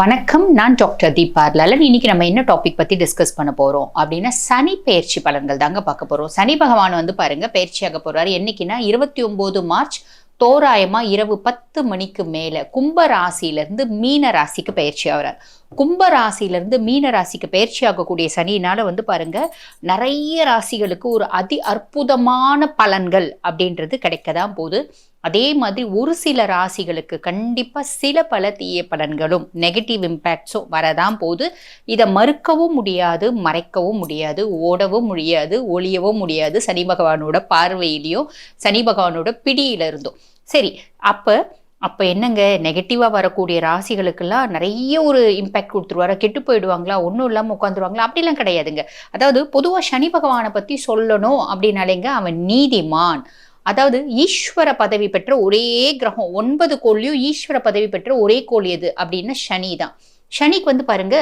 வணக்கம் நான் டாக்டர் தீபா லலன். இன்னைக்கு நம்ம என்ன டாபிக் பத்தி டிஸ்கஸ் பண்ண போறோம்? அப்படின்னா சனி பயிற்சி பலன்கள் தாங்க பார்க்க போறோம். சனி பகவான் வந்து பாருங்க பயிற்சியாக போறாரு. என்னைக்குன்னா இருபத்தி ஒன்பது மார்ச் தோராயமா இரவு பத்து மணிக்கு மேல கும்ப ராசியிலிருந்து மீன ராசிக்கு பயிற்சி ஆகிறார். கும்ப ராசியிலிருந்து மீன ராசிக்கு பயிற்சி ஆகக்கூடிய சனியினால வந்து பாருங்க நிறைய ராசிகளுக்கு ஒரு அதி அற்புதமான பலன்கள் அப்படின்றது கிடைக்க தான் போகுது. அதே மாதிரி ஒரு சில ராசிகளுக்கு கண்டிப்பாக சில பல தீய பலன்களும் நெகட்டிவ் இம்பேக்ட்ஸும் வரதான் போது இதை மறுக்கவும் முடியாது மறைக்கவும் முடியாது ஓடவும் முடியாது ஒளியவும் முடியாது சனி பகவானோட பார்வையிலையும் சனி பகவானோட பிடியில இருந்தும் சரி அப்ப அப்போ என்னங்க? நெகட்டிவாக வரக்கூடிய ராசிகளுக்கெல்லாம் நிறைய ஒரு இம்பேக்ட் கொடுத்துருவாரா? கெட்டு போயிடுவாங்களா? ஒன்றும் இல்லாமல் உட்காந்துருவாங்களா? அப்படிலாம் கிடையாதுங்க. அதாவது பொதுவாக சனி பகவானை பற்றி சொல்லணும் அப்படின்னாலேங்க அவன் நீதிமான். அதாவது ஈஸ்வர பதவி பெற்ற ஒரே கிரகம் ஒன்பது கோள்லையும் ஈஸ்வர பதவி பெற்ற ஒரே கோள் எது? அப்படின்னா சனி தான். சனிக்கு வந்து பாருங்க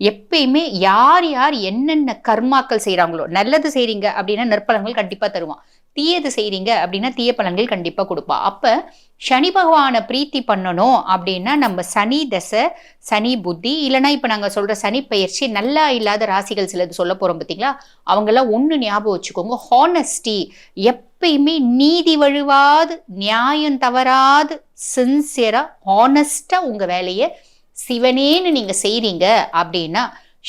எப்பயுமே யார் யார் என்னென்ன கர்மாக்கள் செய்கிறாங்களோ நல்லது செய்கிறீங்க அப்படின்னா நற்பலங்கள் கண்டிப்பாக தருவான். தீயது செய்கிறீங்க அப்படின்னா தீய பலன்கள் கண்டிப்பாக கொடுப்பா. அப்போ சனி பகவானை பிரீத்தி பண்ணணும் அப்படின்னா நம்ம சனி தசை சனி புத்தி இல்லைன்னா இப்போ நாங்கள் சொல்கிற சனி பயிற்சி நல்லா இல்லாத ராசிகள் சிலது சொல்ல போகிறோம் பார்த்தீங்களா அவங்கெல்லாம் ஒன்று ஞாபகம் வச்சுக்கோங்க. ஹானஸ்டி எப்பயுமே நீதி வழுவாது நியாயம் தவறாது சின்சியராக ஹானஸ்டாக உங்கள் வேலையை சிவனேன்னு நீங்கள் செய்கிறீங்க அப்படின்னா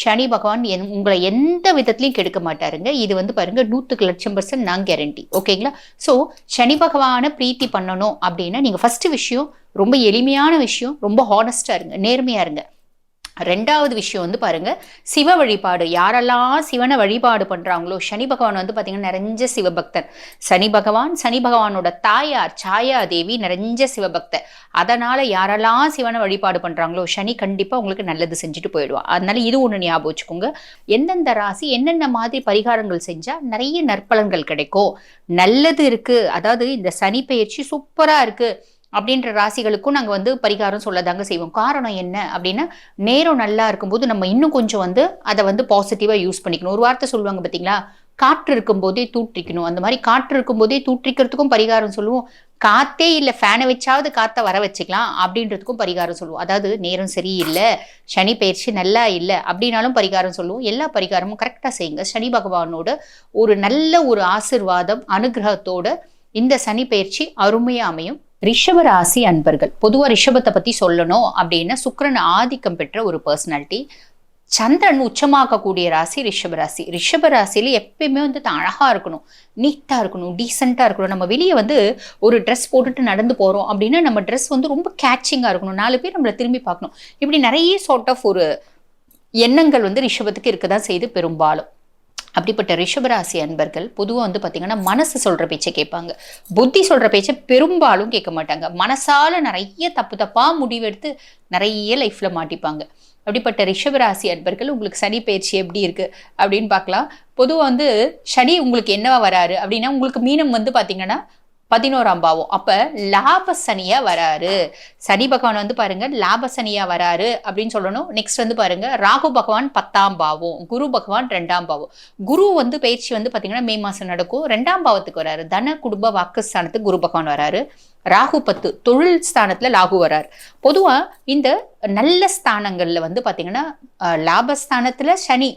சனி பகவான் என் உங்களை எந்த விதத்துலையும் கெடுக்க மாட்டாருங்க. இது வந்து பாருங்க நூற்றுக்கு லட்சம் பர்சன்ட் நான் கேரண்டி ஓகேங்களா? ஸோ சனி பகவானை பிரீத்தி பண்ணணும் அப்படின்னா நீங்கள் ஃபஸ்ட்டு விஷயம் ரொம்ப எளிமையான விஷயம் ரொம்ப ஹானஸ்டாக இருங்க நேர்மையாக இருங்க. ரெண்டாவது விஷயம் வந்து பாருங்க சிவ வழிபாடு. யாரெல்லாம் சிவனை வழிபாடு பண்றாங்களோ சனி பகவான் வந்து பாத்தீங்கன்னா நிறைஞ்ச சிவபக்தர். சனி பகவான் சனி பகவானோட தாயார் சாயா தேவி நிறைஞ்ச சிவபக்தர். அதனால யாரெல்லாம் சிவனை வழிபாடு பண்றாங்களோ சனி கண்டிப்பா உங்களுக்கு நல்லது செஞ்சுட்டு போயிடுவான் அதனால இது ஒண்ணு ஞாபகம் வச்சுக்கோங்க. எந்தெந்த ராசி என்னென்ன மாதிரி பரிகாரங்கள் செஞ்சா நிறைய நற்பலன்கள் கிடைக்கும். நல்லது இருக்கு. அதாவது இந்த சனி பயிற்சி சூப்பரா இருக்கு. அப்படின்ற ராசிகளுக்கும் நாங்கள் வந்து பரிகாரம் சொல்லதாங்க செய்வோம். காரணம் என்ன அப்படின்னா நேரம் நல்லா இருக்கும்போது நம்ம இன்னும் கொஞ்சம் வந்து அதை வந்து பாசிட்டிவாக யூஸ் பண்ணிக்கணும். ஒரு வார்த்தை சொல்லுவாங்க பார்த்தீங்களா காற்று இருக்கும்போதே தூற்றிக்கணும். அந்த மாதிரி காற்று இருக்கும்போதே தூற்றிக்கிறதுக்கும் பரிகாரம் சொல்லுவோம். காத்தே இல்லை ஃபேனை வச்சாவது காற்றை வர வச்சுக்கலாம் அப்படின்றதுக்கும் பரிகாரம் சொல்லுவோம். அதாவது நேரம் சரியில்லை சனி பயிற்சி நல்லா இல்லை அப்படின்னாலும் பரிகாரம் சொல்லுவோம். எல்லா பரிகாரமும் கரெக்டாக செய்யுங்க. சனி பகவானோட ஒரு நல்ல ஒரு ஆசிர்வாதம் அனுகிரகத்தோட இந்த சனி பயிற்சி அருமையாக அமையும். ரிஷபராசி அன்பர்கள். பொதுவாக ரிஷபத்தை பற்றி சொல்லணும் அப்படின்னா சுக்கரன் ஆதிக்கம் பெற்ற ஒரு பர்சனாலிட்டி சந்திரன் உச்சமாக்கக்கூடிய ராசி ரிஷபராசி ரிஷபராசியில் எப்பயுமே வந்து அழகாக இருக்கணும். நீட்டாக இருக்கணும் டீசெண்டாக இருக்கணும். நம்ம வெளியே வந்து ஒரு ட்ரெஸ் போட்டுட்டு நடந்து போகிறோம் அப்படின்னா நம்ம ட்ரெஸ் வந்து ரொம்ப கேட்சிங்காக இருக்கணும். நாலு பேர் நம்மளை திரும்பி பார்க்கணும். இப்படி நிறைய சார்ட் ஆஃப் ஒரு எண்ணங்கள் வந்து ரிஷபத்துக்கு இருக்க தான் செய்து பெரும்பாலும். அப்படிப்பட்ட ரிஷபராசி அன்பர்கள் பொதுவாக வந்து பார்த்திங்கன்னா மனசு சொல்கிற பேச்சை கேட்பாங்க. புத்தி சொல்கிற பேச்சை பெரும்பாலும் கேட்க மாட்டாங்க. மனசால் நிறைய தப்பு தப்பாக முடிவெடுத்து நிறைய லைஃப்பில் மாட்டிப்பாங்க. அப்படிப்பட்ட ரிஷபராசி அன்பர்கள் உங்களுக்கு சனி பயிற்சி எப்படி இருக்குது அப்படின்னு பார்க்கலாம். பொதுவாக வந்து சனி உங்களுக்கு என்னவா வராரு? அப்படின்னா உங்களுக்கு மீனம் வந்து பார்த்தீங்கன்னா பதினோராம் பாவம். அப்ப லாப சனியா வராரு. சனி பகவான் வந்து பாருங்க லாப சனியா வராரு அப்படின்னு சொல்லணும். நெக்ஸ்ட் வந்து பாருங்க ராகு பகவான் பத்தாம் பாவம் குரு பகவான் ரெண்டாம் பாவம். குரு வந்து பயிற்சி வந்து பாத்தீங்கன்னா மே மாசம் நடக்கும். ரெண்டாம் பாவத்துக்கு வராரு. தன குடும்ப வாக்குஸ்தானத்துக்கு குரு பகவான் வராரு. ராகு பத்து தொழில் ஸ்தானத்துல லாகு வராரு. பொதுவா இந்த நல்ல ஸ்தானங்கள்ல வந்து பாத்தீங்கன்னா லாபஸ்தானத்துல சனி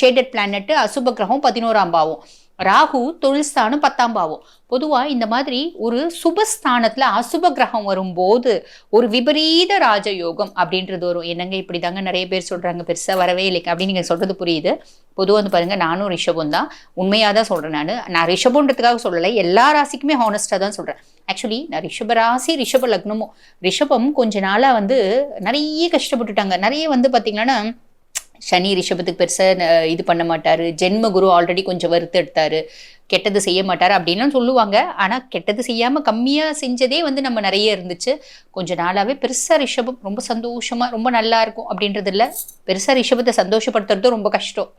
ஷேடட் பிளானட் அசுப கிரகம் பதினோராம் பாவம். ராகு தொழில் ஸ்தானம் பத்தாம் பாவம். பொதுவாக இந்த மாதிரி ஒரு சுபஸ்தானத்தில் அசுப கிரகம் வரும்போது ஒரு விபரீத ராஜயோகம் அப்படின்றது வரும். என்னங்க இப்படி தாங்க நிறைய பேர் சொல்கிறாங்க பெருசாக வரவே இல்லைங்க அப்படின்னு நீங்கள் சொல்கிறது புரியுது. பொதுவாக வந்து பாருங்கள் நானும் ரிஷபம் தான். உண்மையாக தான் சொல்கிறேன் நான். நான் ரிஷபன்றதுக்காக சொல்லலை எல்லா ராசிக்குமே ஹானஸ்டாக தான் சொல்கிறேன் ஆக்சுவலி நான் ரிஷப ராசி ரிஷப லக்னமும் ரிஷபம் கொஞ்ச நாளாக வந்து நிறைய கஷ்டப்பட்டுட்டாங்க. நிறைய வந்து பாத்தீங்கன்னா சனி ரிஷபத்துக்கு பெருசாக இது பண்ண மாட்டார். ஜென்ம குரு ஆல்ரெடி கொஞ்சம் வறுத்து எடுத்தார். கெட்டது செய்ய மாட்டார் அப்படின்லாம் சொல்லுவாங்க. ஆனால் கெட்டது செய்யாமல் கம்மியாக செஞ்சதே வந்து நம்ம நிறைய இருந்துச்சு. கொஞ்ச நாளாகவே பெருசாக ரிஷபம் ரொம்ப சந்தோஷமாக ரொம்ப நல்லா இருக்கும் அப்படின்றது இல்லை பெருசாக ரிஷபத்தை சந்தோஷப்படுத்துறதும் ரொம்ப கஷ்டம்.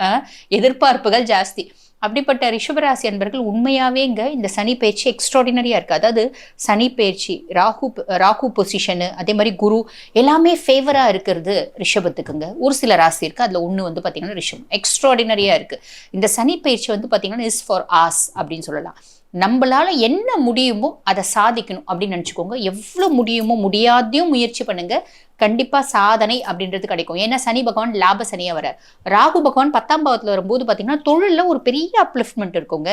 எதிர்பார்ப்புகள் ஜாஸ்தி. அப்படிப்பட்ட ரிஷபராசி அன்பர்கள் உண்மையாகவே இங்கே இந்த சனி பயிற்சி எக்ஸ்ட்ராடினரியாக இருக்குது அதாவது சனி பயிற்சி ராகு ராகு பொசிஷனு அதே மாதிரி குரு எல்லாமே ஃபேவராக இருக்கிறது ரிஷபத்துக்குங்க. ஒரு சில ராசி இருக்குது அதில் ஒன்று வந்து பார்த்திங்கன்னா ரிஷபம். எக்ஸ்ட்ராடினரியாக இருக்குது இந்த சனி பயிற்சி வந்து பார்த்திங்கன்னா இஸ் ஃபார் ஆஸ் அப்படின்னு சொல்லலாம். நம்மளால என்ன முடியுமோ அதை சாதிக்கணும் அப்படின்னு நினச்சிக்கோங்க. எவ்வளோ முடியுமோ முடியாதையும் முயற்சி பண்ணுங்க. கண்டிப்பாக சாதனை அப்படின்றது கிடைக்கும். ஏன்னா சனி பகவான் லாப சனியாக வர ராகு பகவான் பத்தாம் பாவத்தில் வரும்போது பாத்தீங்கன்னா தொழிலில் ஒரு பெரிய அப்லிஃப்ட்மெண்ட் இருக்குங்க.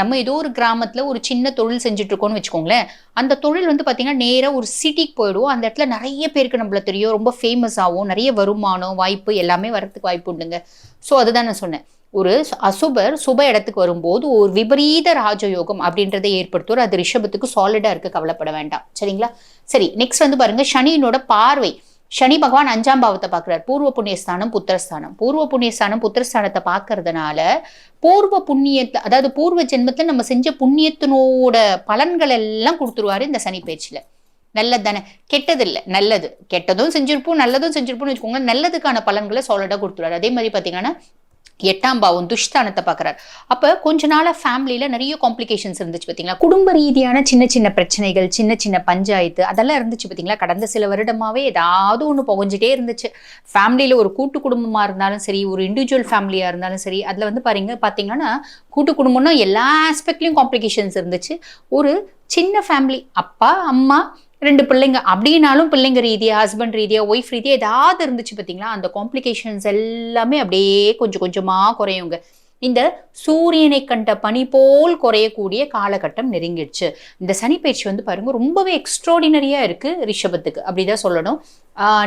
நம்ம ஏதோ ஒரு கிராமத்தில் ஒரு சின்ன தொழில் செஞ்சுட்ருக்கோம்னு வச்சுக்கோங்களேன். அந்த தொழில் வந்து பார்த்திங்கன்னா நேராக ஒரு சிட்டிக்கு போயிடுவோம். அந்த இடத்துல நிறைய பேருக்கு நம்மள தெரியும். ரொம்ப ஃபேமஸ் ஆகும் நிறைய வருமானம் வாய்ப்பு எல்லாமே வரத்துக்கு வாய்ப்பு உண்டுங்க. ஸோ அதுதான் நான் சொன்னேன். ஒரு அசுபர் சுப இடத்துக்கு வரும்போது ஒரு விபரீத ராஜயோகம் அப்படின்றதை ஏற்படுத்துவார். அது ரிஷபத்துக்கு சாலிடா இருக்க கவலைப்பட வேண்டாம். சரிங்களா? சரி நெக்ஸ்ட் வந்து பாருங்க. சனியினோட பார்வை. சனி பகவான் அஞ்சாம் பாவத்தை பார்க்குறார். பூர்வ புண்ணியஸ்தானம் புத்திரஸ்தானம். பூர்வ புண்ணியஸ்தானம் புத்திரஸ்தானத்தை பார்க்கறதுனால பூர்வ புண்ணியத்தை அதாவது பூர்வ ஜென்மத்தில் நம்ம செஞ்ச புண்ணியத்தினோட பலன்கள் எல்லாம் கொடுத்துருவாரு இந்த சனி பேச்சில். நல்லது தானே கெட்டது இல்லை நல்லது. கெட்டதும் செஞ்சிருப்போம் நல்லதும் செஞ்சிருப்போம்னு வச்சுக்கோங்க. நல்லதுக்கான பலன்களை சாலிடாக கொடுத்துருவாரு. அதே மாதிரி பார்த்தீங்கன்னா எட்டாம் பாவம் துஷ்தானத்தை பார்க்குறாரு. அப்போ கொஞ்ச நாளாக ஃபேமிலியில் நிறைய காம்ப்ளிகேஷன்ஸ் இருந்துச்சு பார்த்தீங்களா குடும்ப ரீதியான சின்ன சின்ன பிரச்சனைகள் சின்ன சின்ன பஞ்சாயத்து அதெல்லாம் இருந்துச்சு பார்த்தீங்களா கடந்த சில வருடமாகவே ஏதாவது ஒன்று புகஞ்சிட்டே இருந்துச்சு. ஃபேமிலியில் ஒரு கூட்டு குடும்பமாக இருந்தாலும் சரி ஒரு இண்டிவிஜுவல் ஃபேமிலியாக இருந்தாலும் சரி அதில் வந்து பாருங்க பார்த்தீங்கன்னா கூட்டு குடும்பம்னா எல்லா ஆஸ்பெக்ட்லேயும் காம்ப்ளிகேஷன்ஸ் இருந்துச்சு. ஒரு சின்ன ஃபேமிலி அப்பா அம்மா ரெண்டு பிள்ளைங்க அப்படின்னாலும் பிள்ளைங்க ரீதியாக ஹஸ்பண்ட் ரீதியாக ஒய்ஃப் ரீதியாக ஏதாவது இருந்துச்சு பார்த்தீங்களா அந்த காம்ப்ளிகேஷன்ஸ் எல்லாமே அப்படியே கொஞ்சம் கொஞ்சமாக குறையுங்க. இந்த சூரியனை கண்ட பனி போல் குறையக்கூடிய காலகட்டம் நெருங்கிடுச்சு. இந்த சனி பயிற்சி வந்து பாருங்க ரொம்பவே எக்ஸ்ட்ராடினரியா இருக்கு ரிஷபத்துக்கு. அப்படிதான் சொல்லணும்.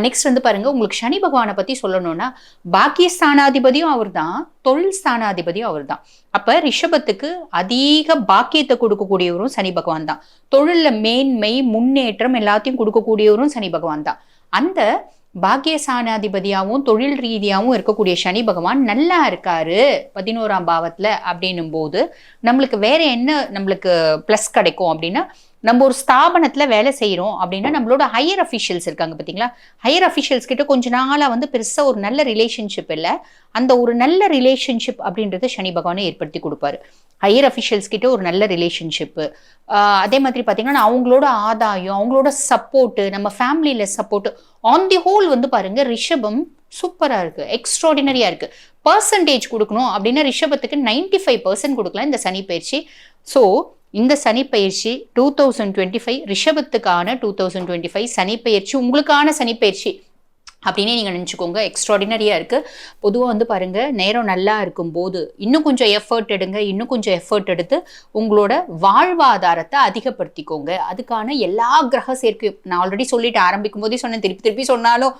நெக்ஸ்ட் வந்து பாருங்க உங்களுக்கு சனி பகவானை பத்தி சொல்லணும்னா பாக்கிய ஸ்தானாதிபதியும் அவர் தான் தொழில் ஸ்தானாதிபதியும் அவர் தான் அப்ப ரிஷபத்துக்கு அதிக பாக்கியத்தை கொடுக்கக்கூடியவரும் சனி பகவான் தான். தொழில்ல மேன்மை முன்னேற்றம் எல்லாத்தையும் கொடுக்கக்கூடியவரும் சனி பகவான் தான். அந்த பாக்கியசானாதிபதியாகவும் தொழில் ரீதியாகவும் இருக்கக்கூடிய சனி பகவான் நல்லா இருக்காரு பதினோராம் பாவத்தில் அப்படின்னும் போது நம்மளுக்கு வேற என்ன நம்மளுக்கு ப்ளஸ் கிடைக்கும் அப்படின்னா நம்ம ஒரு ஸ்தாபனத்தில் வேலை செய்கிறோம் அப்படின்னா நம்மளோட ஹையர் அஃபிஷியல்ஸ் இருக்காங்க பார்த்தீங்களா ஹையர் அஃபிஷியல்ஸ் கிட்ட கொஞ்ச நாளாக வந்து பெருசாக ஒரு நல்ல ரிலேஷன்ஷிப் இல்லை. அந்த ஒரு நல்ல ரிலேஷன்ஷிப் அப்படின்றத சனி பகவானை ஏற்படுத்தி கொடுப்பாரு. ஹையர் அஃபிஷியல்ஸ் கிட்ட ஒரு நல்ல ரிலேஷன்ஷிப்பு அதே மாதிரி பார்த்தீங்கன்னா அவங்களோட ஆதாயம் அவங்களோட சப்போர்ட்டு நம்ம ஃபேமிலியில் சப்போர்ட்டு ஆன் தி ஹோல் வந்து பாருங்க ரிஷபம் சூப்பராக இருக்குது எக்ஸ்ட்ராடினரியாக இருக்குது பர்சன்டேஜ் கொடுக்கணும் அப்படின்னா ரிஷபத்துக்கு நைன்டி ஃபைவ் பர்சன்ட் கொடுக்கலாம் இந்த சனி பயிற்சி. ஸோ இந்த சனி பயிற்சி two thousand twenty five ரிஷபத்துக்கான two thousand twenty five Sani பயிற்சி உங்களுக்கான சனி பயிற்சி. அப்படின்னே நீங்கள் நினச்சிக்கோங்க. எக்ஸ்ட்ராடினரியாக இருக்குது பொதுவாக வந்து பாருங்கள் நேரம் நல்லா இருக்கும்போது இன்னும் கொஞ்சம் எஃபர்ட் எடுங்க இன்னும் கொஞ்சம் எஃபர்ட் எடுத்து உங்களோட வாழ்வாதாரத்தை அதிகப்படுத்திக்கோங்க. அதுக்கான எல்லா கிரக சேர்க்கையும் நான் ஆல்ரெடி சொல்லிட்டு ஆரம்பிக்கும் போதே சொன்னேன் திருப்பி திருப்பி சொன்னாலும்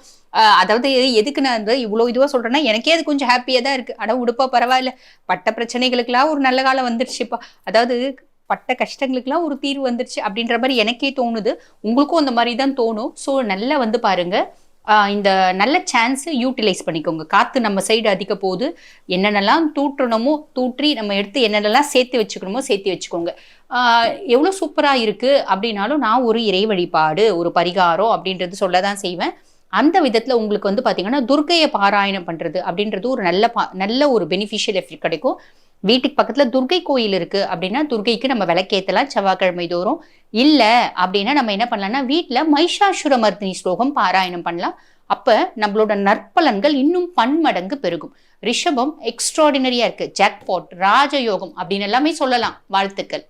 அதாவது எதுக்கு நான் வந்து இவ்வளோ இதுவாக சொல்கிறேன்னா எனக்கே அது கொஞ்சம் ஹாப்பியாக தான் இருக்குது அட உடுப்பா பரவாயில்ல. பட்ட பிரச்சனைகளுக்கெல்லாம் ஒரு நல்ல காலம் வந்துருச்சுப்பா. அதாவது பட்ட கஷ்டங்களுக்கெல்லாம் ஒரு தீர்வு வந்துருச்சு அப்படின்ற மாதிரி எனக்கே தோணுது. உங்களுக்கும் அந்த மாதிரி தான் தோணும். ஸோ நல்லா வந்து பாருங்கள் இந்த நல்ல சான்ஸை யூட்டிலைஸ் பண்ணிக்கோங்க. காற்று நம்ம சைடு அதிக போது என்னென்னலாம் தூற்றணுமோ தூற்றி நம்ம எடுத்து என்னென்னலாம் சேர்த்து வச்சுக்கணுமோ சேர்த்து வச்சுக்கோங்க. எவ்வளோ சூப்பராக இருக்குது அப்படின்னாலும் நான் ஒரு இறை வழிபாடு ஒரு பரிகாரம் அப்படின்றது சொல்ல தான் செய்வேன். அந்த விதத்தில் உங்களுக்கு வந்து பார்த்தீங்கன்னா துர்க்கையை பாராயணம் பண்ணுறது அப்படின்றது ஒரு நல்ல பா நல்ல ஒரு பெனிஃபிஷியல் எஃபெக்ட் கிடைக்கும். வீட்டுக்கு பக்கத்தில் துர்கை கோயில் இருக்குது அப்படின்னா துர்கைக்கு நம்ம விளக்கேற்றலாம் செவ்வாய்க்கிழமை தோறும். இல்லை அப்படின்னா நம்ம என்ன பண்ணலாம்னா வீட்டில் மைஷாசுரமர்தினி ஸ்லோகம் பாராயணம் பண்ணலாம். அப்போ நம்மளோட நற்பலன்கள் இன்னும் பன்மடங்கு பெருகும். ரிஷபம் எக்ஸ்ட்ராடினரியா இருக்கு. ஜாக்பாட் ராஜயோகம் அப்படின்னு எல்லாமே சொல்லலாம். வாழ்த்துக்கள்.